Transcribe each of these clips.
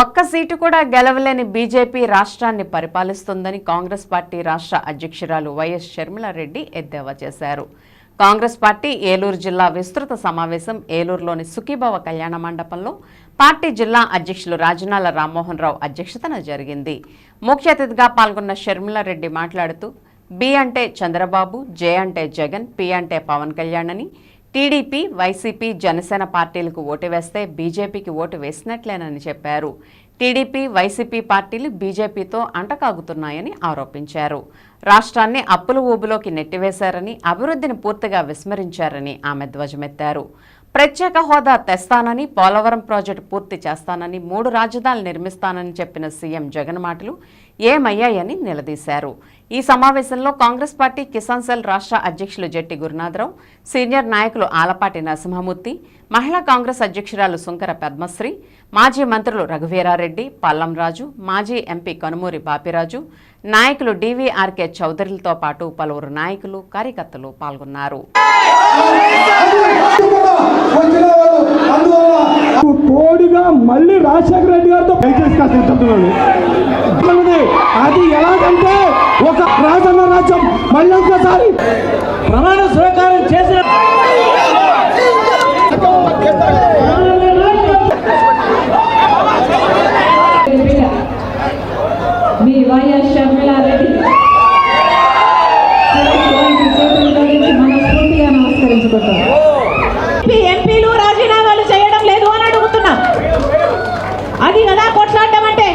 ఒక్క సీటు కూడా గెలవలేని బీజేపీ రాష్ట్రాన్ని పరిపాలిస్తుందని కాంగ్రెస్ పార్టీ రాష్ట్ర అధ్యక్షురాలు వైఎస్ షర్మిలారెడ్డి ఎద్దేవా చేశారు. కాంగ్రెస్ పార్టీ ఏలూరు జిల్లా విస్తృత సమావేశం ఏలూరులోని సుఖీభవ కళ్యాణ మండపంలో పార్టీ జిల్లా అధ్యక్షులు రాజనాల రామ్మోహన్ రావు అధ్యక్షతన జరిగింది. ముఖ్య అతిథిగా పాల్గొన్న షర్మిలారెడ్డి మాట్లాడుతూ బి అంటే చంద్రబాబు జే అంటే జగన్ పి అంటే పవన్ కళ్యాణ్ అని టీడీపీ వైసీపీ జనసేన పార్టీలకు ఓటు వేస్తే బీజేపీకి ఓటు వేసినట్లేనని చెప్పారు. టీడీపీ వైసీపీ పార్టీలు బీజేపీతో అంటకాగుతున్నాయని ఆరోపించారు. రాష్ట్రాన్ని అప్పుల ఊబులోకి నెట్టివేశారని అభివృద్ధిని పూర్తిగా విస్మరించారని ఆమె ధ్వజమెత్తారు. ప్రత్యేక హోదా తెస్తానని పోలవరం ప్రాజెక్టు పూర్తి చేస్తానని మూడు రాజధానులు నిర్మిస్తానని చెప్పిన సీఎం జగన్ మాటలు ఏమయ్యాయని నిలదీశారు. ఈ సమావేశంలో కాంగ్రెస్ పార్టీ కిసాన్ సెల్ రాష్ట్ర అధ్యక్షులు జెట్టి గురునాథరావు సీనియర్ నాయకులు ఆలపాటి నరసింహమూర్తి మహిళా కాంగ్రెస్ అధ్యక్షురాలు సుంకర పద్మశ్రీ మాజీ మంత్రులు రఘువీరారెడ్డి పల్లంరాజు మాజీ ఎంపీ కనుమూరి బాపిరాజు నాయకులు డివిఆర్కే చౌదరిలతో పాటు పలువురు నాయకులు కార్యకర్తలు పాల్గొన్నారు. తోడుగా మళ్ళీ రాజశేఖర రెడ్డి గారితో అది ఎలాగంటే ఒక రాజన్న రాజ్యం మళ్ళీ ఒకసారి ప్రమాణ స్వీకారం చేసిన బిడ్డ మీ వైఎస్ షర్మిలారెడ్డి మనస్ఫూర్తిగా నమస్కరించుకుంటాం ఎంపీలు రాజీనామాలు చేయడం లేదు అని అడుగుతున్నా అది కదా కొట్లాడటం అంటే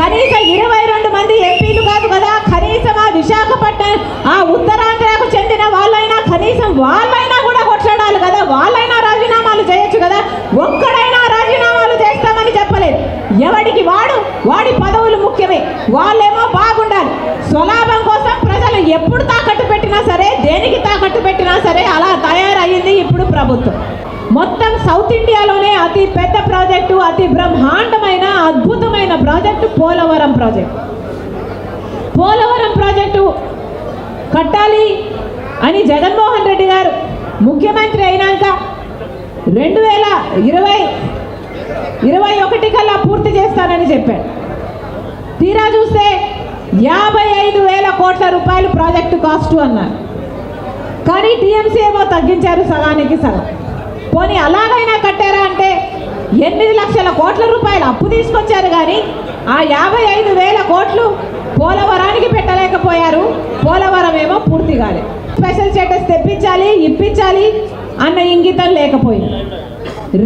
కనీసం ఇరవై రెండు మంది ఎంపీలు కాదు కదా కనీసం ఆ విశాఖపట్నం ఆ ఉత్తరాంధ్రకు చెందిన వాళ్ళైనా కనీసం వాళ్ళైనా కూడా కొట్లాడాలి కదా వాళ్ళైనా రాజీనామాలు చేయొచ్చు కదా ఒక్కడైనా రాజీనామాలు చేస్తామని చెప్పలేదు ఎవడికి వాడు వాడి పదవులు ముఖ్యమే వాళ్ళేమో బాగుండాలి. స్వలాభం కోసం ప్రజలు ఎప్పుడు తాకట్టు పెట్టినా సరే దేనికి తాకట్టు పెట్టినా సరే అలా తయారయ్యింది ఇప్పుడు ప్రభుత్వం. మొత్తం సౌత్ ఇండియాలోనే అతి పెద్ద ప్రాజెక్టు అతి బ్రహ్మాండమైన అద్భుతమైన project Polavaram project. Polavaram project కట్టాలి అని జగన్మోహన్ రెడ్డి గారు ముఖ్యమంత్రి అయినాక రెండు వేల ఇరవై ఇరవై ఒకటి కల్లా పూర్తి చేస్తానని చెప్పాడు. తీరా చూస్తే యాభై ఐదు వేల కోట్ల రూపాయలు ప్రాజెక్టు కాస్ట్ అన్నారు. కానీ టీఎంసీ ఏమో తగ్గించారు సగానికి సగం. పోనీ అలాగైనా కట్టారా అంటే ఎనిమిది లక్షల కోట్ల రూపాయలు అప్పు తీసుకొచ్చారు కానీ ఆ యాభై ఐదు వేల కోట్లు పోలవరానికి పెట్టలేకపోయారు. పోలవరం ఏమో పూర్తి కాలేదు స్పెషల్ స్టేటస్ తెప్పించాలి ఇప్పించాలి అన్న ఇంగితం లేకపోయింది.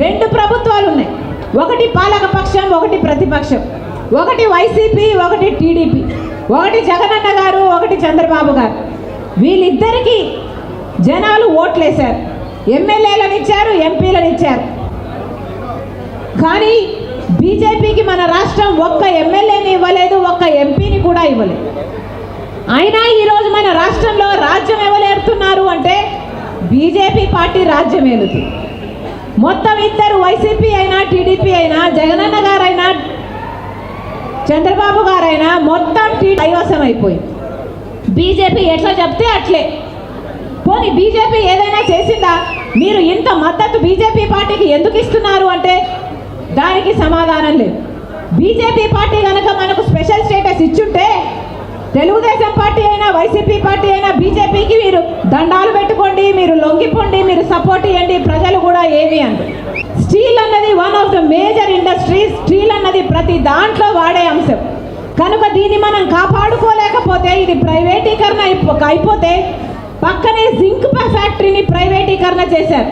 రెండు ప్రభుత్వాలు ఉన్నాయి ఒకటి పాలకపక్షం ఒకటి ప్రతిపక్షం. ఒకటి వైసీపీ ఒకటి టీడీపీ. ఒకటి జగనన్న గారు ఒకటి చంద్రబాబు గారు. వీళ్ళిద్దరికీ జనాలు ఓట్లేశారు. ఎమ్మెల్యేలను ఇచ్చారు ఎంపీలను ఇచ్చారు. కానీ బీజేపీకి మన రాష్ట్రం ఒక్క ఎమ్మెల్యేని ఇవ్వలేదు ఒక్క ఎంపీని కూడా ఇవ్వలేదు. అయినా ఈరోజు మన రాష్ట్రంలో రాజ్యం ఎవలేరుతున్నారు అంటే బీజేపీ పార్టీ రాజ్యం ఏలుతుంది. మొత్తం ఇద్దరు వైసీపీ అయినా టీడీపీ అయినా జగనన్న గారైనా చంద్రబాబు గారైనా మొత్తం టీ కైవసం అయిపోయింది బీజేపీ ఎట్లా చెప్తే అట్లే. పోనీ బీజేపీ ఏదైనా చేసిందా? మీరు ఇంత మద్దతు బీజేపీ పార్టీకి ఎందుకు ఇస్తున్నారు అంటే దానికి సమాధానం లేదు. బీజేపీ పార్టీ కనుక మనకు స్పెషల్ స్టేటస్ ఇచ్చుంటే తెలుగుదేశం పార్టీ అయినా వైసీపీ పార్టీ అయినా బీజేపీకి మీరు దండాలు పెట్టుకోండి మీరు లొంగిపోండి మీరు సపోర్ట్ ఇవ్వండి ప్రజలు కూడా ఏమి అంటారు ఇండస్ట్రీ స్టీల్ అన్నది ప్రతి దాంట్లో వాడే అంశం. కనుక దీన్ని మనం కాపాడుకోలేకపోతే ఇది ప్రైవేటీకరణ అయిపోతే పక్కనే జింక్ ఫ్యాక్టరీని ప్రైవేటీకరణ చేశారు.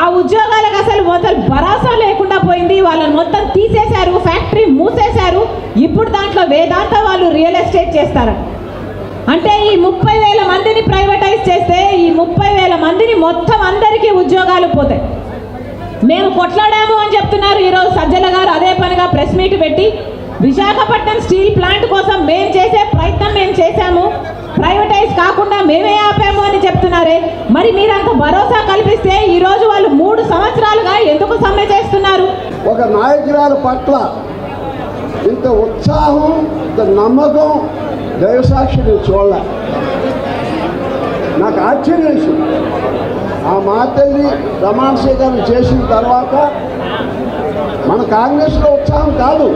ఆ ఉద్యోగాలకు అసలు మొదలు భరోసా లేకుండా పోయింది. వాళ్ళని మొత్తం తీసేశారు ఫ్యాక్టరీ మూసేశారు. ఇప్పుడు దాంట్లో వేదాంత వాళ్ళు రియల్ ఎస్టేట్ చేస్తారు అంటే ఈ ముప్పై వేల మందిని ప్రైవేటైజ్ చేస్తే ఈ ముప్పై వేల మందిని మొత్తం అందరికీ ఉద్యోగాలు పోతాయి. మేము కొట్లాడాము అని చెప్తున్నారు. ఈరోజు సజ్జల గారు అదే పనిగా ప్రెస్ మీట్ పెట్టి విశాఖపట్నం స్టీల్ ప్లాంట్ కోసం మేము చేసే ప్రయత్నం మేము చేశాము. ప్రైవేటైజ్ కాకుండా మేమే ఆపాము అని చెప్తున్నారే. మరి మీరు అంత భరోసా కల్పిస్తే ఈరోజు వాళ్ళు మూడు సంవత్సరాలుగా ఎందుకు సమ్మె చేస్తున్నారు? ఒక నాయకురాలు పట్ల ఇంత ఉత్సాహం ఇంత నమ్మకం దైవసాక్షి నేను చూడాలి. నాకు ఆశ్చర్యం ఆ మాతల్ని ప్రమాణ స్వీకారం చేసిన తర్వాత మన కాంగ్రెస్లో ఉత్సాహం కాదు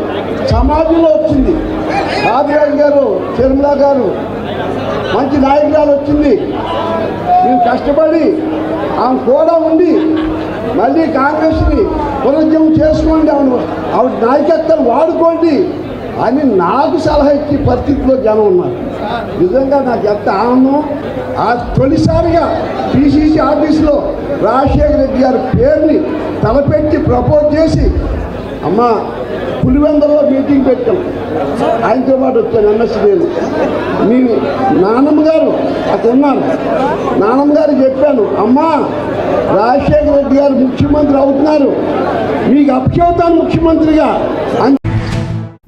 సమాజంలో వచ్చింది. రాజుగారి గారు తిరుమల గారు మంచి నాయకురాలు వచ్చింది. మేము కష్టపడి ఆమె కూడా ఉండి మళ్ళీ కాంగ్రెస్ని పునరుద్యమం చేసుకోండి ఆవిడ ఆవిడ నాయకత్వం వాడుకోండి. అని నాకు సలహా ఇచ్చే పరిస్థితిలో జనం ఉన్నారు. నిజంగా నాకు ఎంత ఆనందం ఆ తొలిసారిగా పిసిసి ఆఫీస్లో రాజశేఖర రెడ్డి గారి పేరుని తలపెట్టి ప్రపోజ్ చేసి అమ్మ పులివెందల్లో మీటింగ్ పెట్టాం. ఆయనతో పాటు వచ్చాను ఎంఎస్సీ నేను మీ నానమ్మ గారు అక్కడ ఉన్నాను. నానమ్మ గారు చెప్పాను అమ్మా రాజశేఖర రెడ్డి గారు ముఖ్యమంత్రి అవుతున్నారు. మీకు అప్పచెబుతాను ముఖ్యమంత్రిగా అని